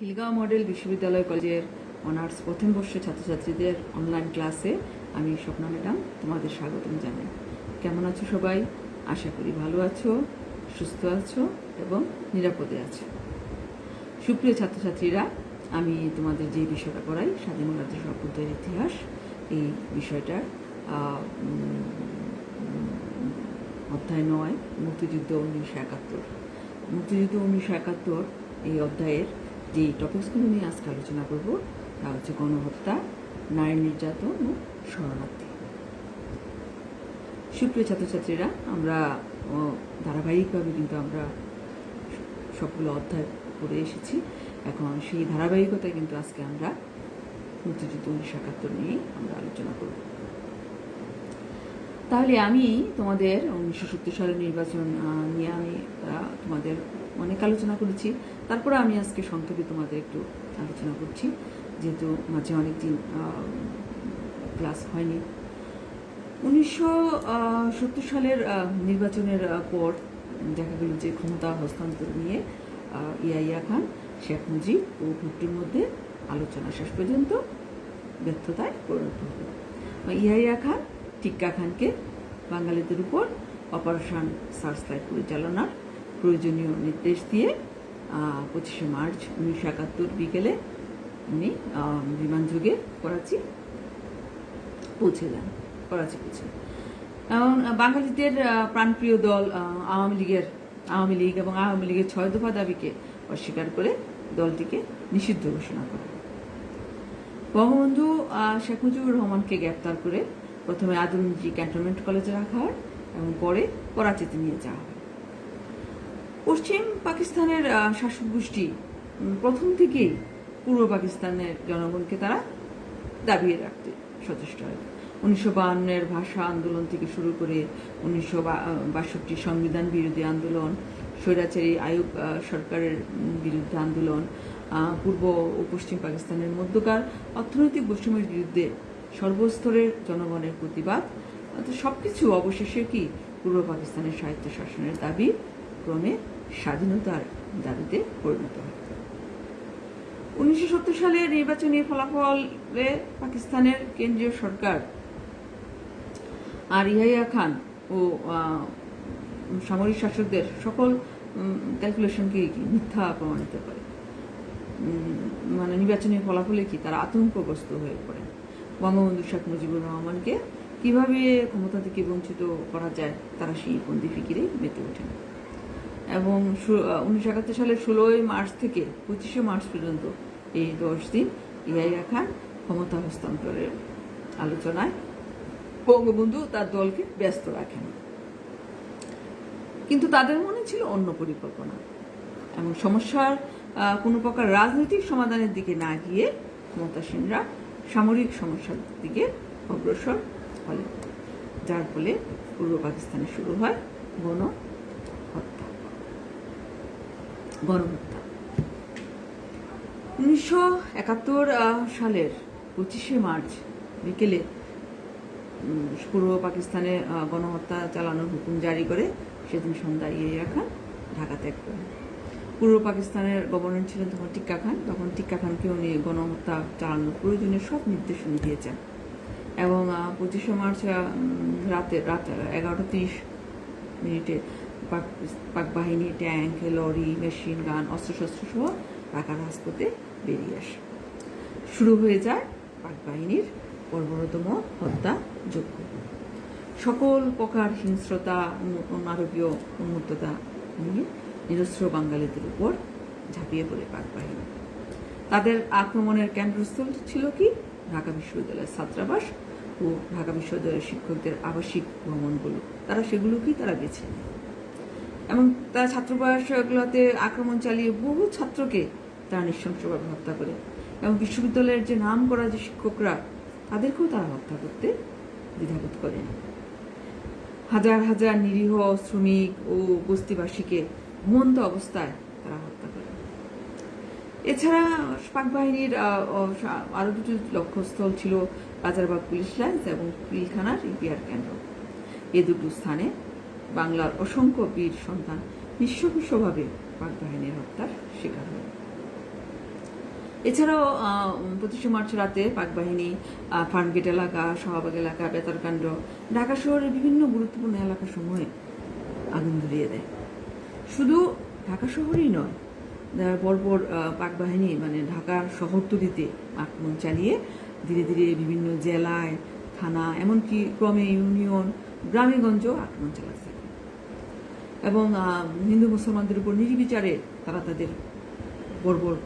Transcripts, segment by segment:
Khilgaon model বিশ্ববিদ্যালয় কলেজের honours প্রথম বর্ষের ছাত্রছাত্রীদের অনলাইন ক্লাসে আমি স্বপ্না ম্যাডাম, তোমাদের স্বাগতম জানাই। কেমন আছো সবাই? আশা করি ভালো আছো, সুস্থ আছো এবং নিরাপদে আছো। সুপ্রিয় ছাত্রছাত্রীরা, আমি তোমাদের যে বিষয়টা পড়াই স্বাধীন রাজ্য সভ্যতার ইতিহাস, এই বিষয়টার অধ্যায় নয়, মুক্তিযুদ্ধ উনিশশো একাত্তর। মুক্তিযুদ্ধ উনিশশো একাত্তর এই অধ্যায়ের যে টপিকসগুলো নিয়ে আজকে আলোচনা করব, তা হচ্ছে গণহত্যা নারী নির্যাতন ও শরণার্থী। সুপ্রিয় ছাত্রছাত্রীরা, আমরা ধারাবাহিকভাবে কিন্তু আমরা সবগুলো অধ্যায় করে এসেছি। এখন সেই ধারাবাহিকতায় কিন্তু আজকে আমরা মুক্তিযুদ্ধ উনিশশো একাত্তর নিয়ে আমরা আলোচনা করব। তাহলে আমি তোমাদের উনিশশো সত্তর সালের নির্বাচন নিয়ে আমি তোমাদের অনেক আলোচনা করেছি। তারপরে আমি আজকে সংক্ষেপে তোমাদের একটু আলোচনা করছি। যেহেতু মাঝে অনেক দিন ক্লাস হয়নি। উনিশশো সত্তর সালের নির্বাচনের পর দেখা গেল যে ক্ষমতা হস্তান্তর নিয়ে ইয়াইয়া খান, শেখ মুজিব ও ভুট্টোর মধ্যে আলোচনা শেষ পর্যন্ত ব্যর্থতায় পরিণত হলো ইয়াহিয়া খান টিক্কা খানকে বাঙালিদের উপর অপারেশন সার্চলাইট পরিচালনার প্রয়োজনীয় নির্দেশ দিয়ে পঁচিশে মার্চ উনিশশো একাত্তর বিকেলে উনি বিমানযোগে করাচি পৌঁছে যান করাচি পৌঁছে এবং বাঙালিদের প্রাণপ্রিয় দল আওয়ামী লীগের, আওয়ামী লীগ এবং আওয়ামী লীগের ছয় দফা দাবিকে অস্বীকার করে দলটিকে নিষিদ্ধ ঘোষণা করে। বঙ্গবন্ধু শেখ মুজিবুর রহমানকে গ্রেপ্তার করে প্রথমে আদমজি ক্যান্টনমেন্ট কলেজে রাখা হয় এবং পরে করাচিতে নিয়ে যাওয়া হয়। পশ্চিম পাকিস্তানের শাসক গোষ্ঠী প্রথম থেকেই পূর্ব পাকিস্তানের জনগণকে তারা দাবিয়ে রাখতে সচেষ্ট হয়। উনিশশো বাহান্নের ভাষা আন্দোলন থেকে শুরু করে উনিশশো বাষট্টি সংবিধান বিরোধী আন্দোলন, স্বৈরাচারী আয়ুব সরকারের বিরুদ্ধে আন্দোলন পূর্ব ও পশ্চিম পাকিস্তানের মধ্যকার অর্থনৈতিক বৈষম্যের বিরুদ্ধে সর্বস্তরের জনগণের প্রতিবাদ। সব কিছু অবশেষে কি পূর্ব পাকিস্তানের সাহিত্য শাসনের দাবি ক্রমে স্বাধীনতার দাবিতে পরিণত হয়। উনিশশো সত্তর সালের নির্বাচনী ফলাফলে পাকিস্তানের কেন্দ্রীয় সরকার আর ইহাইয়া খান ও সামরিক শাসকদের সকল ক্যালকুলেশনকে মিথ্যা প্রমাণিত করে। মানে নির্বাচনী ফলাফলে কি তারা আতঙ্কগ্রস্ত হয়ে পড়ে। বঙ্গবন্ধু শেখ মুজিবুর রহমানকে কীভাবে ক্ষমতা থেকে বঞ্চিত করা যায় তারা সেই বন্দি ফিকিরে মেতে ওঠেন। এবং উনিশশো একাত্তর সালের ষোলোই মার্চ থেকে পঁচিশে মার্চ পর্যন্ত এই দশ দিন ইয়াইয়া খান ক্ষমতা হস্তান্তরের আলোচনায় বঙ্গবন্ধু তার দলকে ব্যস্ত রাখেন। কিন্তু তাদের মনে ছিল অন্য পরিকল্পনা এবং সমস্যার কোনো প্রকার রাজনৈতিক সমাধানের দিকে না গিয়ে ক্ষমতাসীনরা সামরিক সমস্যার দিকে অগ্রসর হলেন যার ফলে পূর্ব পাকিস্তানে শুরু হয় গণ হত্যা। গণহত্যা উনিশশো একাত্তর সালের পঁচিশে মার্চ বিকেলে পূর্ব পাকিস্তানে গণহত্যা চালানোর হুকুম জারি করে সেদিন সন্ধ্যায় ইয়ে রাখা ঢাকা ত্যাগ করেন। পূর্ব পাকিস্তানের গভর্নর ছিলেন তখন টিক্কা খান। তখন টিক্কা খানকেও নিয়ে গণহত্যা চালানোর প্রয়োজনীয় সব নির্দেশ উনি দিয়েছেন। এবং পঁচিশে মার্চ রাতে, রাত এগারোটা তিরিশ মিনিটে পাক বাহিনী, ট্যাঙ্ক, লরি, মেশিন, গান, অস্ত্রশস্ত্র সহ ঢাকার রাজপথে বেরিয়ে আসে। শুরু হয়ে যায় পাক বাহিনীর বর্বরতম হত্যা যজ্ঞ। সকল প্রকার হিংস্রতা উন- মানবীয় উন্মুক্ততা নিয়ে নিরস্ত্র বাঙালিদের উপর ঝাঁপিয়ে পড়ে পাক বাহিনী। তাদের আক্রমণের কেন্দ্রস্থল ছিল কি? ঢাকা বিশ্ববিদ্যালয়ের ছাত্রাবাস ও ঢাকা বিশ্ববিদ্যালয়ের শিক্ষকদের আবাসিক ভ্রমণগুলো তারা সেগুলোকেই তারা বেছে নেয়। এবং তারা ছাত্রাবাসগুলোতে আক্রমণ চালিয়ে বহু ছাত্রকে তারা নৃশংসভাবে হত্যা করে। এবং বিশ্ববিদ্যালয়ের যে নাম করা যে শিক্ষকরা, তাদেরকেও তারা হত্যা করতে দ্বিধাবোধ করেনি। হাজার হাজার নিরীহ শ্রমিক ও বস্তিবাসীকে ঘুমন্ত অবস্থায় তারা হত্যা করে। এছাড়া পাক বাহিনীর আহ, আহ, আরও দুটি লক্ষ্যস্থল ছিল রাজারবাগ পুলিশ লাইন্স এবং পিলখানার ইপিআর কেন্দ্র। এ দুটো স্থানে বাংলার অসংখ্য বীর সন্তান নিঃস্বভাবে পাক বাহিনীর হত্যার শিকার হয়। এছাড়াও পঁচিশে মার্চ রাতে পাক বাহিনী ফার্মগেট এলাকা শাহবাগ এলাকা বেতারকাণ্ড ঢাকা শহরের বিভিন্ন গুরুত্বপূর্ণ এলাকা এলাকাসমূহে আগুন ধরিয়ে দেয়। শুধু ঢাকা শহরেই নয় পরপর পাক বাহিনী মানে ঢাকার শহরতলিতে আক্রমণ চালিয়ে ধীরে ধীরে বিভিন্ন জেলায়, থানা, এমনকি ক্রমে ইউনিয়ন গ্রামেগঞ্জেও আক্রমণ চালাচ্ছে। এবং হিন্দু মুসলমানদের উপর নির্বিচারে তারা তাদের বর্বর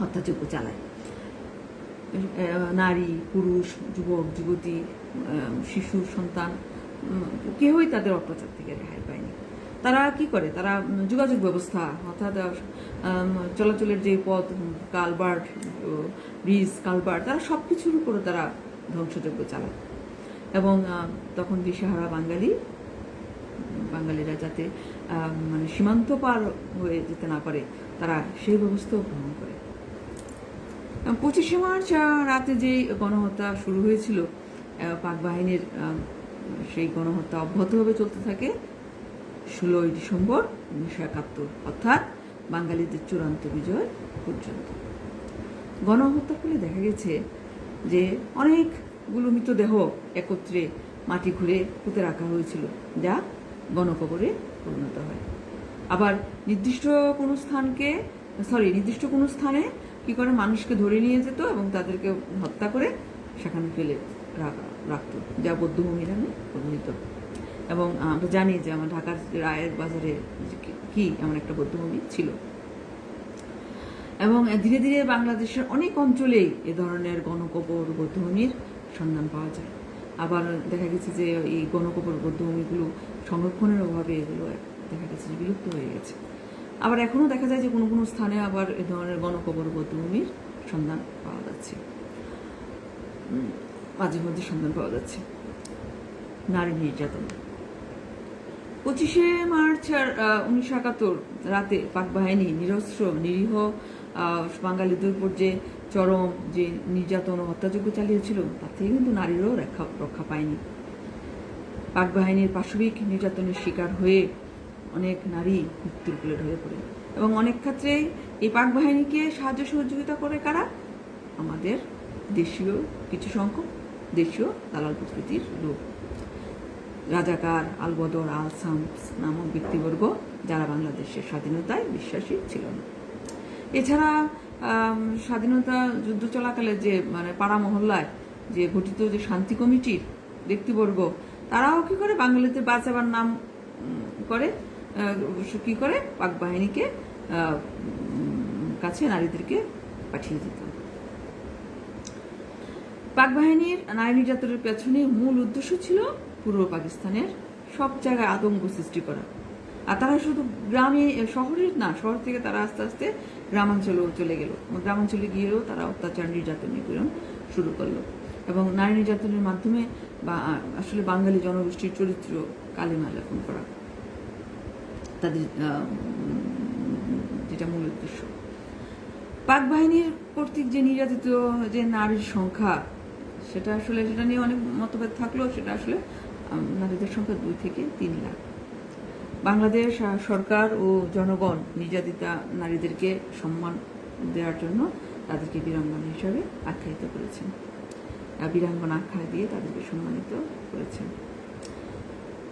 হত্যাযজ্ঞ চালায়। নারী, পুরুষ, যুবক, যুবতী শিশু, সন্তান কেউই তাদের অত্যাচার থেকে রেহাই পায়নি। তারা কি করে? তারা যোগাযোগ ব্যবস্থা, অর্থাৎ চলাচলের যে পথ কালভার্ট ব্রিজ কালভার্ট তারা সব কিছুর উপরে তারা ধ্বংসযজ্ঞ চালায়। এবং তখন দিশাহারা বাঙালি, বাঙালিরা যাতে মানে সীমান্ত পার হয়ে যেতে না পারে, তারা সেই ব্যবস্থাও গ্রহণ করে। পঁচিশে মার্চ রাতে যে গণহত্যা শুরু হয়েছিল পাক বাহিনীর সেই গণহত্যা অব্যাহতভাবে চলতে থাকে। ষোলোই ডিসেম্বর উনিশশো একাত্তর, অর্থাৎ বাঙালিদের চূড়ান্ত বিজয় পর্যন্ত। গণহত্যার ফলে দেখা গেছে যে অনেকগুলো মৃতদেহ একত্রে মাটি খুঁড়ে পুঁতে রাখা হয়েছিল, যা গণকবরে পরিণত হয়। আবার নির্দিষ্ট কোনো স্থানকে সরি নির্দিষ্ট কোনো স্থানে কি করে মানুষকে ধরে নিয়ে যেত এবং তাদেরকে হত্যা করে সেখানে ফেলে রাখা, রাখত, যা বৌদ্ধভূমি নামে পরিণত এবং আমরা জানি যে আমার ঢাকার রায়ের বাজারে কি এমন একটা বৌদ্ধভূমি ছিল। এবং ধীরে ধীরে বাংলাদেশের অনেক অঞ্চলেই এ ধরনের গণকবর বৌদ্ধভূমির সন্ধান পাওয়া যায়। আবার দেখা গেছে যে এই গণকবর বৌদ্ধভূমিগুলো সংরক্ষণের অভাবে এগুলো দেখা গেছে যে বিলুপ্ত হয়ে গেছে। আবার এখনও দেখা যায় যে কোনো কোনো স্থানে আবার এ ধরনের গণকবর বৌদ্ধভূমির সন্ধান পাওয়া যাচ্ছে। মাঝে মধ্যে সন্ধান পাওয়া যাচ্ছে। নারী নির্যাতন। পঁচিশে মার্চ আর উনিশশো একাত্তর রাতে পাক বাহিনী নিরস্ত্র, নিরীহ বাঙালিদের উপর যে চরম যে নির্যাতন ও হত্যাযজ্ঞ চালিয়েছিল, তার থেকে কিন্তু নারীরও রক্ষা রক্ষা পায়নি। পাক বাহিনীর পাশবিক নির্যাতনের শিকার হয়ে অনেক নারী মৃত্যুর কোলে ঢলে পড়ে। এবং অনেক ক্ষেত্রে এই পাক বাহিনীকে সাহায্য সহযোগিতা করে কারা? আমাদের দেশীয় কিছু সংখ্যক দেশীয় দালাল প্রকৃতির লোক। রাজাকার আলবদর আল সামস নামক ব্যক্তিবর্গ, যারা বাংলাদেশের স্বাধীনতায় বিশ্বাসী ছিল না। এছাড়া স্বাধীনতা যুদ্ধ চলাকালে যে মানে পাড়া মহল্লায় যে গঠিত যে শান্তি কমিটির ব্যক্তিবর্গ, তারাও কি করে বাঙালিতে বাঁচাবার নাম করে? কি করে? পাক বাহিনীকে কাছে নারীদেরকে পাঠিয়ে দিত। পাক বাহিনীর নারী নির্যাতনের পেছনে মূল উদ্দেশ্য ছিল পূর্ব পাকিস্তানের সব জায়গায় আতঙ্ক সৃষ্টি করা। আর তারা শুধু গ্রামে শহরের না, শহর থেকে তারা আস্তে আস্তে গ্রামাঞ্চলেও চলে গেল। গ্রামাঞ্চলে গিয়েও তারা অত্যাচার, নির্যাতন, নিপীড়ন শুরু করল। এবং নারী নির্যাতনের মাধ্যমে বা আসলে বাঙালি জনগোষ্ঠীর চরিত্র কালিমা লেপন করা। তাদের যেটা মূল উদ্দেশ্য। পাক বাহিনীর কর্তৃক যে নির্যাতিত যে নারীর সংখ্যা, সেটা আসলে, সেটা নিয়ে অনেক মতভেদ থাকলেও সেটা আসলে নারীদের সংখ্যা দুই থেকে তিন লাখ। বাংলাদেশ সরকার ও জনগণ নির্যাতিতা নারীদেরকে সম্মান দেওয়ার জন্য তাদেরকে বীরাঙ্গনা হিসাবে আখ্যায়িত করেছেন। বীরাঙ্গনা আখ্যা দিয়ে তাদেরকে সম্মানিত করেছেন।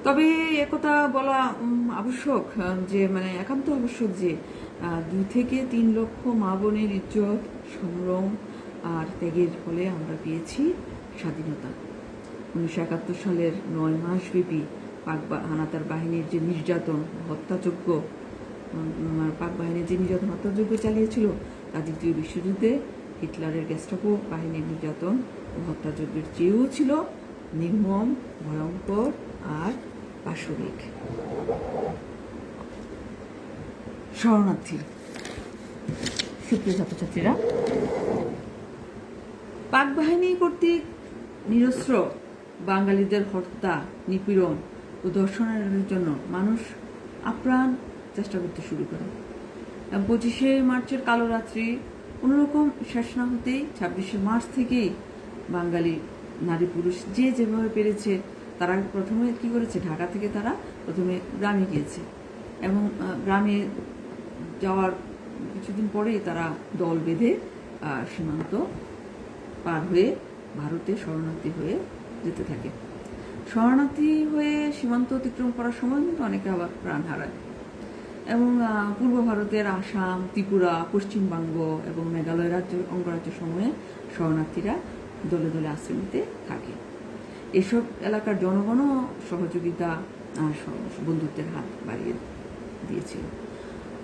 তবে একথা বলা আবশ্যক যে মানে একান্ত আবশ্যক যে দুই থেকে তিন লক্ষ মা বোনের ইজ্জত, সংগ্রাম আর ত্যাগের ফলে আমরা পেয়েছি স্বাধীনতা। উনিশশো একাত্তর সালের নয় মাস ব্যাপী পাক হানাতার বাহিনীর যে নির্যাতন হত্যাযোগ্য পাক বাহিনীর যে নির্যাতন হত্যাযোগ্য চালিয়েছিল তা দ্বিতীয় বিশ্বযুদ্ধে হিটলারের গেস্টাপো বাহিনীর নির্যাতন ও হত্যাযজ্ঞের চেয়েও ছিল নির্মম, ভয়ঙ্কর আর পাশবিক। শরণার্থী। সুপ্রিয় ছাত্রছাত্রীরা, পাক বাহিনী কর্তৃক নিরস্ত্র বাঙালিদের হত্যা, নিপীড়ন ও দর্শনের জন্য মানুষ আপ্রাণ চেষ্টা করতে শুরু করে। পঁচিশে মার্চের কালো রাত্রি কোনোরকম শেষ না হতেই ছাব্বিশে মার্চ থেকেই বাঙালি নারী পুরুষ যে যেভাবে পেরেছে, তারা প্রথমে কি করেছে? ঢাকা থেকে তারা প্রথমে গ্রামে গিয়েছে। এবং গ্রামে যাওয়ার কিছুদিন পরেই তারা দল বেঁধে সীমান্ত পার হয়ে ভারতে শরণার্থী হয়ে যেতে থাকে। শরণার্থী হয়ে সীমান্ত অতিক্রম করার সময় কিন্তু অনেকে আবার প্রাণ হারায়। এবং পূর্ব ভারতের আসাম, ত্রিপুরা, পশ্চিমবঙ্গ এবং মেঘালয় রাজ্য, অঙ্গরাজ্য সময়ে শরণার্থীরা দলে দলে আশ্রয় নিতে থাকে। এসব এলাকার জনগণও সহযোগিতা বন্ধুত্বের হাত বাড়িয়ে দিয়েছিল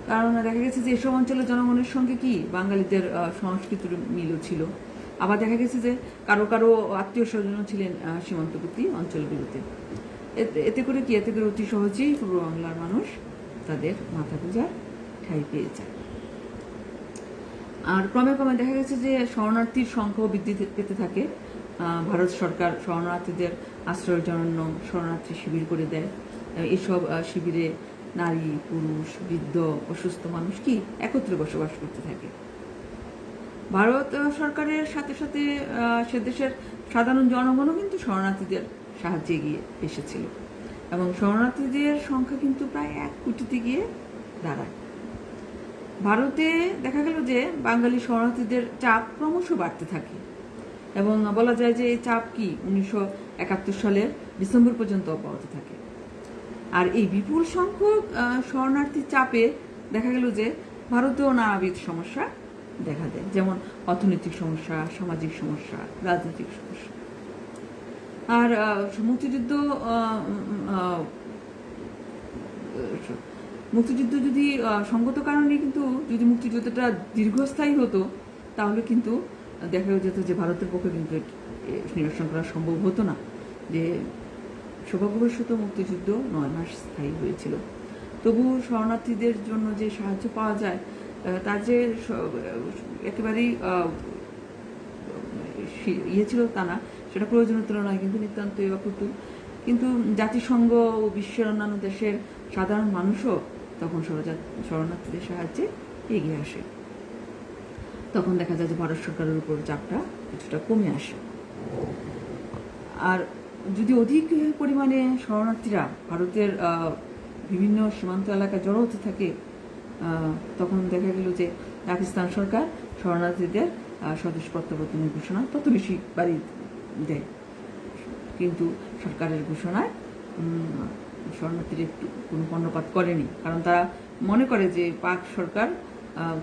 কারণ দেখা গেছে যে এসব অঞ্চলের জনগণের সঙ্গে কি বাঙালিদের সংস্কৃতির মিলও ছিল। আবার দেখা গেছে যে কারও কারও আত্মীয় স্বজনও ছিলেন সীমান্তবর্তী অঞ্চলগুলোতে এতে- করে কি? এতে করে অতি সহজেই পূর্ব বাংলার মানুষ তাদের মাথা পূজার ঠাই পেয়ে যায়। আর ক্রমে ক্রমে দেখা গেছে যে শরণার্থীর সংখ্যাও বৃদ্ধি পেতে থাকে। ভারত সরকার শরণার্থীদের আশ্রয়ের জন্য শরণার্থী শিবির করে দেয়। এসব শিবিরে নারী, পুরুষ, বৃদ্ধ, অসুস্থ মানুষ কি একত্রে বসবাস করতে থাকে? ভারত সরকারের সাথে সাথে সে দেশের সাধারণ জনগণও কিন্তু শরণার্থীদের সাহায্যে গিয়ে এসেছিল। এবং শরণার্থীদের সংখ্যা কিন্তু প্রায় এক কোটিতে গিয়ে দাঁড়ায়। ভারতে দেখা গেল যে বাঙালি শরণার্থীদের চাপ ক্রমশ বাড়তে থাকে। এবং বলা যায় যে এই চাপ কি? উনিশশো একাত্তর সালের ডিসেম্বর পর্যন্ত অব্যাহত থাকে। আর এই বিপুল সংখ্যক আহ, শরণার্থীর চাপে দেখা গেল যে ভারতেও নানাবিধ সমস্যা দেখা দেয় যেমন অর্থনৈতিক সমস্যা, সামাজিক সমস্যা, রাজনৈতিক সমস্যা। আর মুক্তিযুদ্ধ মুক্তিযুদ্ধ যদি সঙ্গত কারণে কিন্তু যদি মুক্তিযুদ্ধটা দীর্ঘস্থায়ী হতো, তাহলে কিন্তু দেখা যেত যে ভারতের পক্ষে কিন্তু নিরসন করা সম্ভব হতো না। যে সৌভাগ্যবশত মুক্তিযুদ্ধ নয় মাস স্থায়ী হয়েছিল। তবু শরণার্থীদের জন্য যে সাহায্য পাওয়া যায় তার যে একেবারেই ইয়ে ছিল তা না, সেটা প্রয়োজনের তুলনায় কিন্তু নিতান্তই অপ্রতুল। কিন্তু জাতিসংঘ ও বিশ্বের অন্যান্য দেশের সাধারণ মানুষও তখন শরণা- শরণার্থীদের সাহায্যে এগিয়ে আসে। তখন দেখা যায় যে ভারত সরকারের উপর চাপটা কিছুটা কমে আসে। আর যদি অধিক পরিমাণে শরণার্থীরা ভারতের বিভিন্ন সীমান্ত এলাকায় জড়ো হতে থাকে তখন দেখা গেল যে পাকিস্তান সরকার শরণার্থীদের স্বদেশ প্রত্যাবর্তনের ঘোষণা তত বেশি বাড়ি দেয়। কিন্তু সরকারের ঘোষণায় শরণার্থীর একটু কোনো কর্ণপাত করেনি। কারণ তারা মনে করে যে পাক সরকার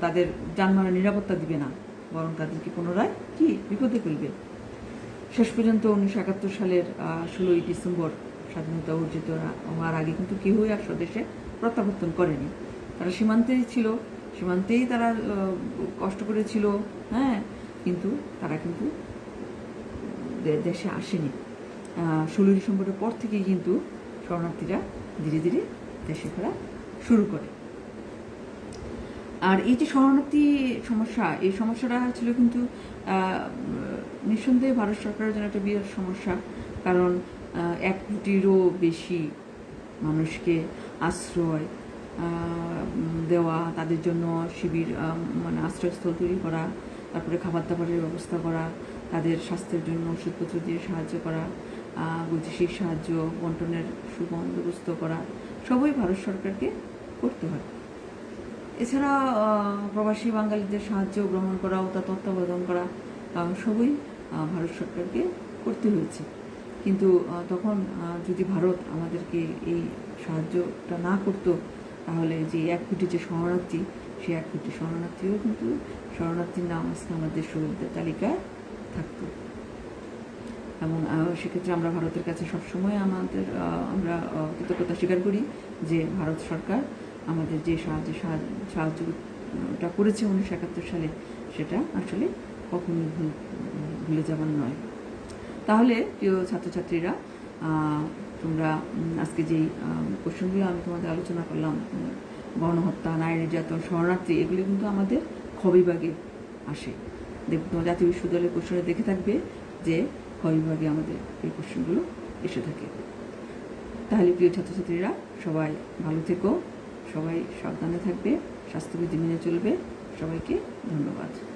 তাদের যানবাহনের নিরাপত্তা দিবে না। বরং তাদেরকে পুনরায় কি বিপদে ফেলবে? শেষ পর্যন্ত উনিশশো একাত্তর সালের ষোলোই ডিসেম্বর স্বাধীনতা অর্জিত হওয়ার আগে কিন্তু কেউই আর স্বদেশে প্রত্যাবর্তন করেনি। তারা সীমান্তেই ছিল, সীমান্তেই তারা কষ্ট করেছিল হ্যাঁ কিন্তু তারা কিন্তু দেশে আসেনি। ষোলোই ডিসেম্বরের পর থেকেই কিন্তু শরণার্থীরা ধীরে ধীরে দেশে ফেরা শুরু করে। আর এই যে শরণার্থী সমস্যা, এই সমস্যাটা ছিল কিন্তু নিঃসন্দেহে ভারত সরকারের জন্য একটা বিরাট সমস্যা। কারণ এক কোটিরও বেশি মানুষকে আশ্রয় দেওয়া, তাদের জন্য শিবির মানে আশ্রয়স্থল তৈরি করা, তারপরে খাবার দাবারের ব্যবস্থা করা, তাদের স্বাস্থ্যের জন্য ওষুধপত্র দিয়ে সাহায্য করা বৈদেশিক সাহায্য, বন্টনের সুবন্দোবস্ত করা, সবই ভারত সরকারকে করতে হয়। এছাড়া প্রবাসী বাঙালিদের সাহায্য গ্রহণ করা ও তা তত্ত্বাবধান করা সবই ভারত সরকারকে করতে হয়েছে। কিন্তু তখন যদি ভারত আমাদেরকে এই সাহায্যটা না করতো তাহলে যে এক কোটি যে শরণার্থী, সেই এক কোটি শরণার্থীও কিন্তু শরণার্থীর নাম আজকে আমাদের শহীদদের তালিকায় থাকতো। এবং সেক্ষেত্রে আমরা ভারতের কাছে সবসময় আমাদের আমরা কৃতজ্ঞতা স্বীকার করি যে ভারত সরকার আমাদের যে সাহায্য, সাহায্য- সাহায্যটা করেছে উনিশশো একাত্তর সালে, সেটা আসলে কখনোই ভুল, ভুলে যাবার নয়। তাহলে, প্রিয় ছাত্রছাত্রীরা তোমরা আজকে যেই কোশ্চেনগুলো আমি তোমাদের আলোচনা করলাম গণহত্যা, নারী নির্যাতন, শরণার্থী, এগুলি কিন্তু আমাদের খ বিভাগে আসে। দেখ, তোমার জাতীয় বিশ্ববিদ্যালয়ের কোশ্চেনে দেখে থাকবে যে খ আমাদের এই কোশ্চেনগুলো এসে থাকে। তাহলে প্রিয় ছাত্রছাত্রীরা, সবাই ভালো থেকো, সবাই সাবধানে থাকবে, স্বাস্থ্যবিধি মেনে চলবে। সবাইকে ধন্যবাদ।